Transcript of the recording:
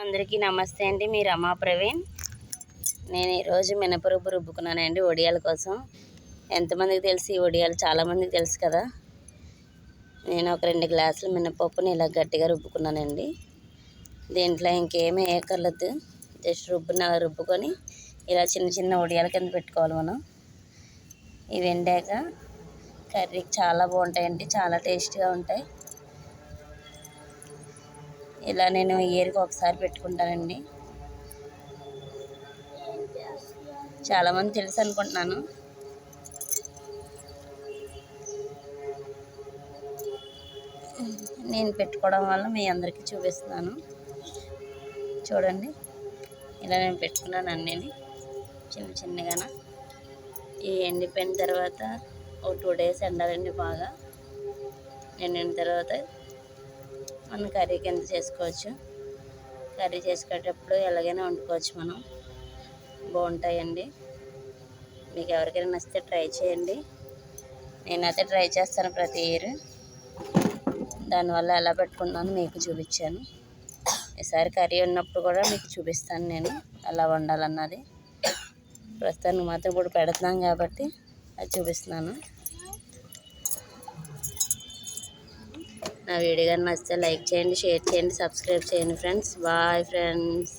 అందరికీ నమస్తే అండి. మీ రమా ప్రవీణ్. నేను ఈరోజు మినపరుపు రుబ్బుకున్నానండి వడియాల కోసం. ఎంతమందికి తెలుసు ఈ వడియాలు చాలామందికి తెలుసు కదా. నేను ఒక రెండు గ్లాసులు మినపప్పుని ఇలా గట్టిగా రుబ్బుకున్నానండి. దీంట్లో ఇంకేమీ వేయకర్లేదు జస్ట్ రుబ్బుని అలా రుబ్బుకొని ఇలా చిన్న చిన్న వడియాల కింద పెట్టుకోవాలి మనం. ఇవి ఎండాక కర్రీకి చాలా బాగుంటాయండి. చాలా టేస్టీగా ఉంటాయి. ఇలా నేను ఇయర్కి ఒకసారి పెట్టుకుంటానండి. చాలామంది తెలుసు అనుకుంటున్నాను. నేను పెట్టుకోవడం వల్ల మీ అందరికీ చూపిస్తున్నాను. చూడండి. ఇలా నేను పెట్టుకున్నాను అన్నీ చిన్న చిన్నగాన. ఈ ఎండిపోయిన తర్వాత ఒక టూ డేస్ ఎండాలండి బాగా. ఎండిన తర్వాత మనం కర్రీ కింద చేసుకోవచ్చు. కర్రీ చేసుకునేటప్పుడు ఎలాగైనా వండుకోవచ్చు మనం. బాగుంటాయండి. మీకు ఎవరికైనా నచ్చితే ట్రై చేయండి. నేనైతే ట్రై చేస్తాను ప్రతి ఇయర్. దానివల్ల ఎలా పెట్టుకున్నాను మీకు చూపించాను. ఈసారి కర్రీ ఉన్నప్పుడు కూడా మీకు చూపిస్తాను నేను ఎలా వండాలన్నది. ప్రస్తుతానికి మాత్రం ఇప్పుడు పెడుతున్నాం కాబట్టి అది చూపిస్తున్నాను. నా వీడియో కానీ నచ్చితే లైక్ చేయండి షేర్ చేయండి సబ్స్క్రైబ్ చేయండి ఫ్రెండ్స్. Bye friends.